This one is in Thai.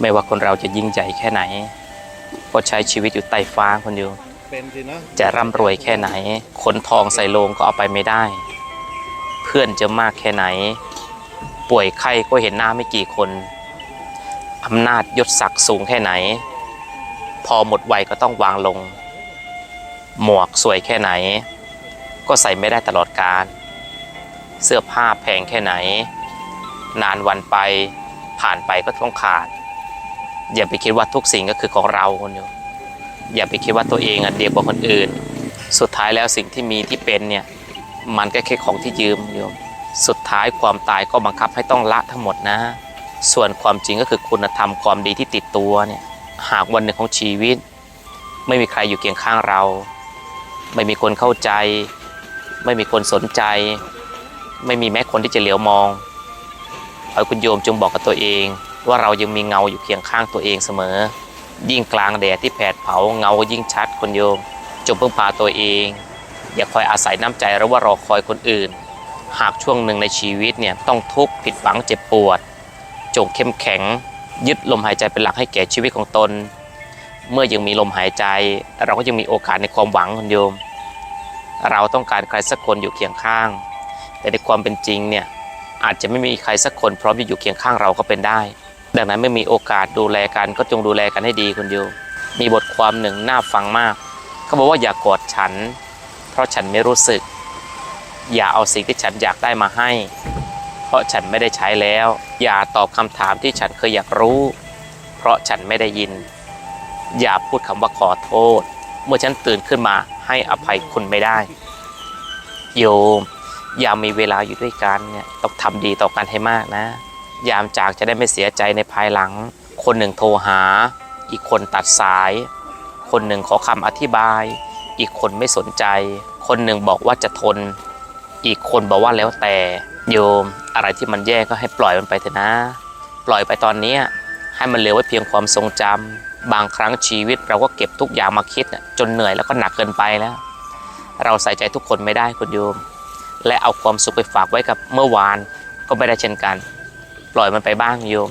ไม่ว่าคนเราจะยิ่งใหญ่แค่ไหน ก็ใช้ชีวิตอยู่ใต้ฟ้าคนเดียว เป็นสินะจะร่ำรวยแค่ไหน คนทองใส่โลงก็เอาไปไม่ได้ เพื่อนจะมากแค่ไหน ป่วยไข้ก็เห็นหน้าไม่กี่คนอำนาจยศศักดิ์สูงแค่ไหน พอหมดวัยก็ต้องวางลง หมวกสวยแค่ไหน ก็ใส่ไม่ได้ตลอดกาลเสื้อผ้าแพงแค่ไหน นานวันไปผ่านไปก็ต้องขาด อย่าไปคิดว่าทุกสิ่งก็คือของเราคนเดียวอย่าไปคิดว่าตัวเองอะดีกว่าคนอื่น สุดท้ายแล้วสิ่งที่มีที่เป็นเนี่ยมันก็แค่ของที่ยืมโยมสุดท้ายความตายก็บังคับให้ต้องละทั้งหมดนะ ส่วนความจริงก็คือคุณธรรมความดีที่ติดตัวเนี่ยหากวันหนึ่งของชีวิต ไม่มีใครอยู่เคียงข้างเรา ไม่มีคนเข้าใจ ไม่มีคนสนใจ ไม่มีแม้คนที่จะเหลียวมองขอให้คุณโยมจงบอกกับตัวเอง ว่าเรายังมีเงาอยู่เคียงข้างตัวเองเสมอ ยิ่งกลางแดดที่แผดเผาเงายิ่งชัดคนโยม จงพึ่งพาตัวเอง อย่าคอยอาศัยน้ำใจหรือว่ารอคอยคนอื่น หากช่วงหนึ่งในชีวิตเนี่ยต้องทุกข์ผิดหวังเจ็บปวด จงเข้มแข็ง ยึดลมหายใจเป็นหลักให้แก่ชีวิตของตน เมื่อยังมีลมหายใจ เราก็ยังมีโอกาสในความหวังคนโยม เราต้องการใครสักคนอยู่เคียงข้าง แต่ในความเป็นจริงเนี่ยอาจจะไม่มีใครสักคนพร้อมจะอยู่เคียงข้างเราก็เป็นได้ ดังนั้นไม่มีโอกาสดูแลกันก็จงดูแลกันให้ดีคุณโยมมีบทความหนึ่งน่าฟังมากเขาบอกว่าอย่ากกอดฉัน เพราะฉันไม่รู้สึก อย่าเอาสิ่งที่ฉันอยากได้มาให้ เพราะฉันไม่ได้ใช้แล้ว อย่าตอบคำถามที่ฉันเคยอยากรู้ เพราะฉันไม่ได้ยิน อย่าพูดคำว่าขอโทษ เมื่อฉันตื่นขึ้นมาให้อภัยคุณไม่ได้ โยม อย่ามีเวลาอยู่ด้วยกันเนี่ยต้องทำดีต่อกันให้มากนะ ยามจากจะได้ไม่เสียใจในภายหลัง คนหนึ่งโทรหา อีกคนตัดสาย คนหนึ่งขอคำอธิบาย อีกคนไม่สนใจ คนหนึ่งบอกว่าจะทน อีกคนบอกว่าแล้วแต่ โยม อะไรที่มันแย่ก็ให้ปล่อยมันไปเถอะนะ ปล่อยไปตอนนี้ให้มันเหลือไว้เพียงความทรงจำบางครั้งชีวิตเราก็เก็บทุกอย่างมาคิดจนเหนื่อยแล้วก็หนักเกินไปแล้ว เราใส่ใจทุกคนไม่ได้คุณโยม และเอาความสุขไปฝากไว้กับเมื่อวานก็ไม่ได้เช่นกัน ปล่อยมันไปบ้างโยม